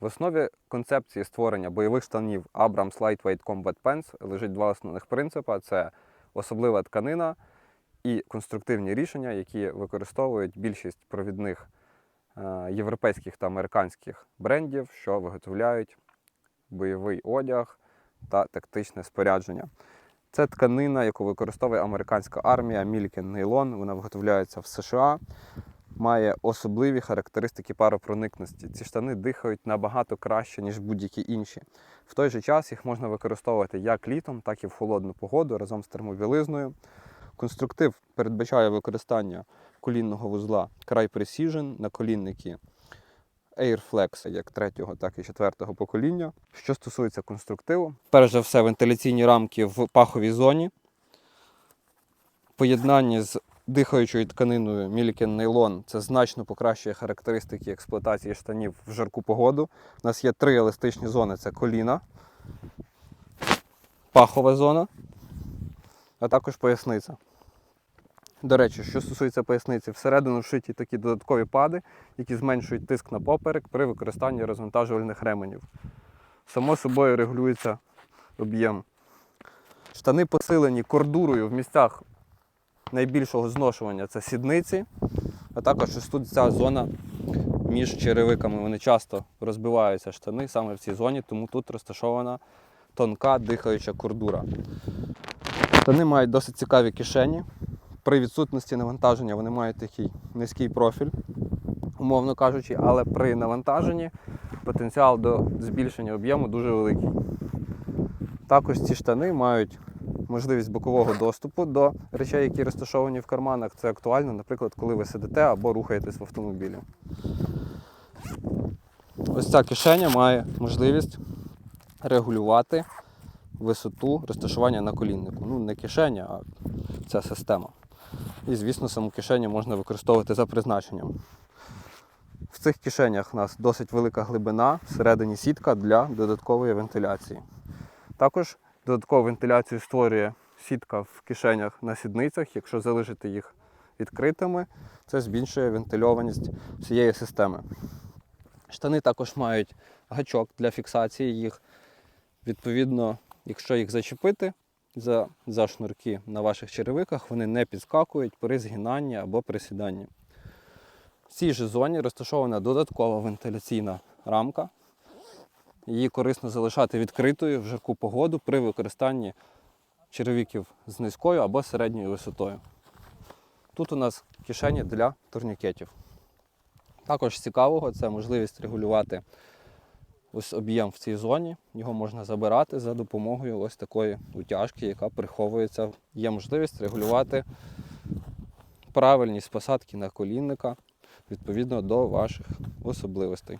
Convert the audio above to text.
В основі концепції створення бойових штанів Abrams Lightweight Combat Pants лежить два основних принципи: це особлива тканина і конструктивні рішення, які використовують більшість провідних е, європейських та американських брендів, що виготовляють бойовий одяг та тактичне спорядження. Це тканина, яку використовує американська армія, Мілікен Нейлон. Вона виготовляється в США, має особливі характеристики паропроникності. Ці штани дихають набагато краще, ніж будь-які інші. В той же час їх можна використовувати як літом, так і в холодну погоду разом з термобілизною. Конструктив передбачає використання колінного вузла Cry Precision на колінники Airflex як третього, так і четвертого покоління. Що стосується конструктиву, перш за все, вентиляційні рамки в паховій зоні. Поєднання з дихаючою тканиною Milliken Nylon це значно покращує характеристики експлуатації штанів в жарку погоду. У нас є три еластичні зони: це коліна, пахова зона, а також поясниця. До речі, що стосується поясниці, всередину вшиті такі додаткові пади, які зменшують тиск на поперек при використанні розвантажувальних ременів. Само собою регулюється об'єм. Штани посилені кордурою в місцях найбільшого зношування це сідниці, а також ось тут ця зона між черевиками. Вони часто розбиваються штани саме в цій зоні, тому тут розташована тонка дихаюча кордура. Штани мають досить цікаві кишені. При відсутності навантаження вони мають такий низький профіль, умовно кажучи, але при навантаженні потенціал до збільшення об'єму дуже великий. Також ці штани мають можливість бокового доступу до речей, які розташовані в карманах. Це актуально, наприклад, коли ви сидите або рухаєтесь в автомобілі. Ось ця кишеня має можливість регулювати висоту розташування на коліннику. Ну, не кишеня, а ця система. І, звісно, саму кишеню можна використовувати за призначенням. В цих кишенях у нас досить велика глибина, всередині сітка для додаткової вентиляції. Також додаткову вентиляцію створює сітка в кишенях на сідницях. Якщо залишити їх відкритими, це збільшує вентильованість всієї системи. Штани також мають гачок для фіксації їх. Відповідно, якщо їх зачепити за, за шнурки на ваших черевиках, вони не підскакують при згинанні або присіданні. В цій же зоні розташована додаткова вентиляційна рамка. Її корисно залишати відкритою в жарку погоду при використанні черевиків з низькою або середньою висотою. Тут у нас кишені для турнікетів. Також цікавого це можливість регулювати ось об'єм в цій зоні. Його можна забирати за допомогою ось такої утяжки, яка приховується. Є можливість регулювати правильність посадки на колінника відповідно до ваших особливостей.